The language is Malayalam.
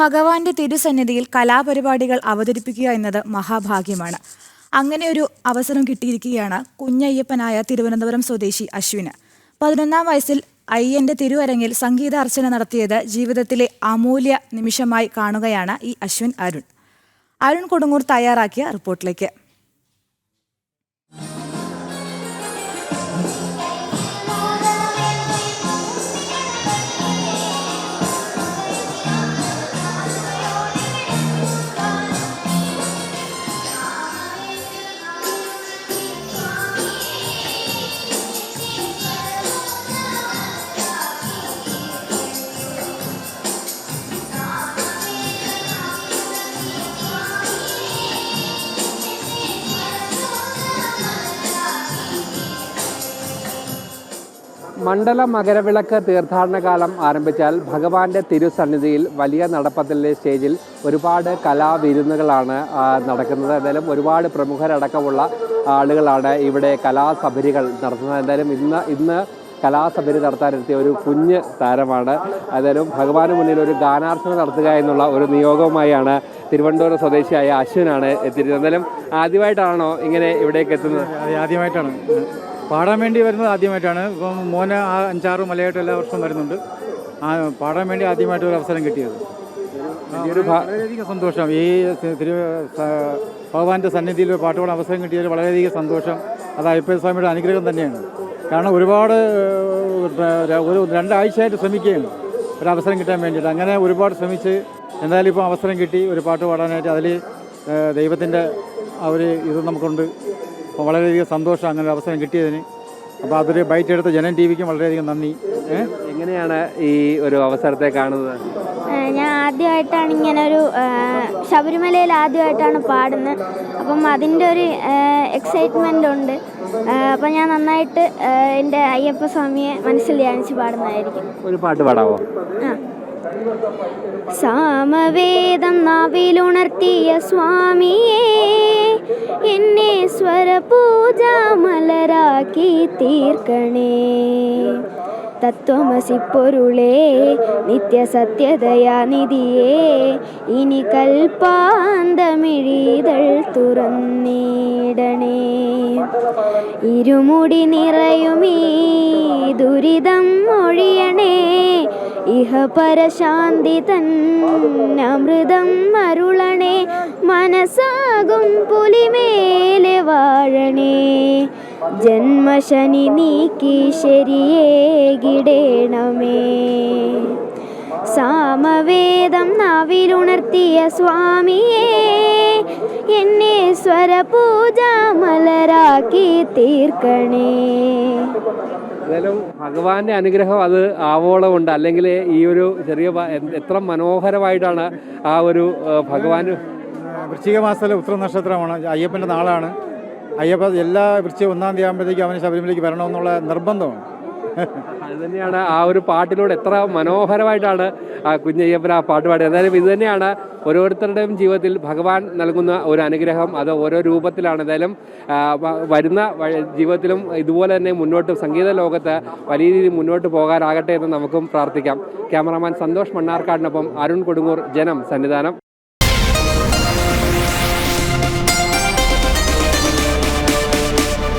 ഭഗവാന്റെ തിരുസന്നിധിയിൽ കലാപരിപാടികൾ അവതരിപ്പിക്കുക എന്നത് മഹാഭാഗ്യമാണ്. അങ്ങനെ ഒരു അവസരം കിട്ടിയിരിക്കുകയാണ് കുഞ്ഞയ്യപ്പനായ തിരുവനന്തപുരം സ്വദേശി അശ്വിന്. പതിനൊന്നാം വയസ്സിൽ അയ്യന്റെ തിരുവരങ്ങിൽ സംഗീതാർച്ചന നടത്തിയത് ജീവിതത്തിലെ അമൂല്യ നിമിഷമായി കാണുകയാണ് ഈ അശ്വിൻ അരുൺ. അരുൺ കൊടുങ്ങൂർ തയ്യാറാക്കിയ റിപ്പോർട്ടിലേക്ക്. മണ്ഡല മകരവിളക്ക് തീർത്ഥാടന കാലം ആരംഭിച്ചാൽ ഭഗവാന്റെ തിരുസന്നിധിയിൽ വലിയ നടപ്പത്തിലെ സ്റ്റേജിൽ ഒരുപാട് കലാവിരുന്നുകളാണ് നടക്കുന്നത്. എന്തായാലും ഒരുപാട് പ്രമുഖരടക്കമുള്ള ആളുകളാണ് ഇവിടെ കലാസഭരികൾ നടത്തുന്നത്. എന്തായാലും ഇന്ന് ഇന്ന് കലാസഭരി നടത്താനെത്തിയ ഒരു കുഞ്ഞ് താരമാണ്. എന്തായാലും ഭഗവാന് മുന്നിൽ ഒരു ഗാനാർച്ചന നടത്തുക എന്നുള്ള ഒരു നിയോഗവുമായാണ് തിരുവനന്തപുരം സ്വദേശിയായ അശ്വിനാണ് എത്തിയിരുന്നത് എന്തായാലും ആദ്യമായിട്ടാണോ ഇങ്ങനെ ഇവിടേക്ക് എത്തുന്നത്? ആദ്യമായിട്ടാണ്. പാടാൻ വേണ്ടി വരുന്നത് ആദ്യമായിട്ടാണ്. ഇപ്പം മോന് ആ അഞ്ചാറ് മലയായിട്ട് എല്ലാ വർഷവും വരുന്നുണ്ട്. ആ പാടാൻ വേണ്ടി ആദ്യമായിട്ട് ഒരു അവസരം കിട്ടിയത്. വളരെയധികം സന്തോഷം. ഈ തിരു ഭഗവാന്റെ സന്നിധിയിൽ ഒരു പാട്ടുപാടാൻ അവസരം കിട്ടിയതിൽ വളരെയധികം സന്തോഷം. അത് അയ്യപ്പ സ്വാമിയുടെ അനുഗ്രഹം തന്നെയാണ്. കാരണം ഒരുപാട് ഒരു രണ്ടാഴ്ചയായിട്ട് ശ്രമിക്കുകയാണ്. ഒരു അവസരം കിട്ടാൻ വേണ്ടിയിട്ട്. അങ്ങനെ ഒരുപാട് ശ്രമിച്ച് എന്തായാലും ഇപ്പോൾ അവസരം കിട്ടി. ഒരു പാട്ട് പാടാനായിട്ട് അതിൽ ദൈവത്തിന്റെ ആ ഒരു ഇത് നമുക്കുണ്ട്. അപ്പോൾ വളരെയധികം സന്തോഷം അങ്ങനെ അവസരം കിട്ടിയതിന്. അപ്പോൾ അതൊരു ബൈറ്റ് എടുത്ത ജനൻ ടി വിക്കും വളരെയധികം നന്ദി. എങ്ങനെയാണ് ഈ ഒരു അവസരത്തെ കാണുന്നത്? ഞാൻ ആദ്യമായിട്ടാണ് ഇങ്ങനെ ഒരു ശബരിമലയിൽ ആദ്യമായിട്ടാണ് പാടുന്നത്. അപ്പം അതിന്റെ ഒരു എക്സൈറ്റ്മെന്റ് ഉണ്ട്. അപ്പം ഞാൻ നന്നായിട്ട് എന്റെ അയ്യപ്പ സ്വാമിയെ മനസ്സിൽ ധ്യാനിച്ച് പാടുന്നതായിരിക്കും. ഒരു പാട്ട് പാടാവോ? ആ. സാമവേദം നാവിലുണർത്തിയ സ്വാമിയേ എന്നെ സ്വരപൂജ മലരാക്കി തീർക്കണേ. തത്വമസി പൊരുളേ നിത്യസത്യദയാനിധിയേ ഇനി കൽപ്പാന്തമിഴിതൾ തുറന്നിടണേ. ഇരുമുടി നിറയുമീ ദുരിതം ഒഴിയണേ. ഇഹ പരശാന്തി തന്നമൃതം അരുളണേ. മനസ്സാകും പുലിമേലെ വാഴണേ. ജന്മശനി നീക്കി ശരിയേകിടേണമേ സാമവേദം നാവിലുണർത്തിയ സ്വാമിയേ എന്നെ സ്വരപൂജ മലരാക്കി തീർക്കണേ. എന്തായാലും ഭഗവാന്റെ അനുഗ്രഹം അത് ആവോളം ഉണ്ട്. അല്ലെങ്കിൽ ഈ ഒരു ചെറിയ എത്ര മനോഹരമായിട്ടാണ് ആ ഒരു ഭഗവാൻ വൃശ്ചിക മാസത്തിലെ ഉത്തര നക്ഷത്രമാണ്. അയ്യപ്പന്റെ നാളാണ്. അയ്യപ്പ എല്ലാ വൃശ്ചിക ഒന്നാം തീയതി ആകുമ്പോഴത്തേക്കും അവന് ശബരിമലയ്ക്ക് വരണമെന്നുള്ള നിർബന്ധമാണ്. അത് തന്നെയാണ് ആ ഒരു പാട്ടിലൂടെ എത്ര മനോഹരമായിട്ടാണ് ആ കുഞ്ഞയ്യപ്പൻ ആ പാട്ട് പാടിയത്. എന്തായാലും ഇത് തന്നെയാണ് ഓരോരുത്തരുടെയും ജീവിതത്തിൽ ഭഗവാൻ നൽകുന്ന ഒരു അനുഗ്രഹം. അത് ഓരോ രൂപത്തിലാണ്. എന്തായാലും വരുന്ന ജീവിതത്തിലും ഇതുപോലെ തന്നെ മുന്നോട്ട് സംഗീത ലോകത്ത് വലിയ രീതിയിൽ മുന്നോട്ട് പോകാനാകട്ടെ എന്ന് നമുക്കും പ്രാർത്ഥിക്കാം. ക്യാമറാമാൻ സന്തോഷ് മണ്ണാർക്കാടിനൊപ്പം അരുൺ കൊടുങ്ങൂർ ജനം സന്നിധാനം.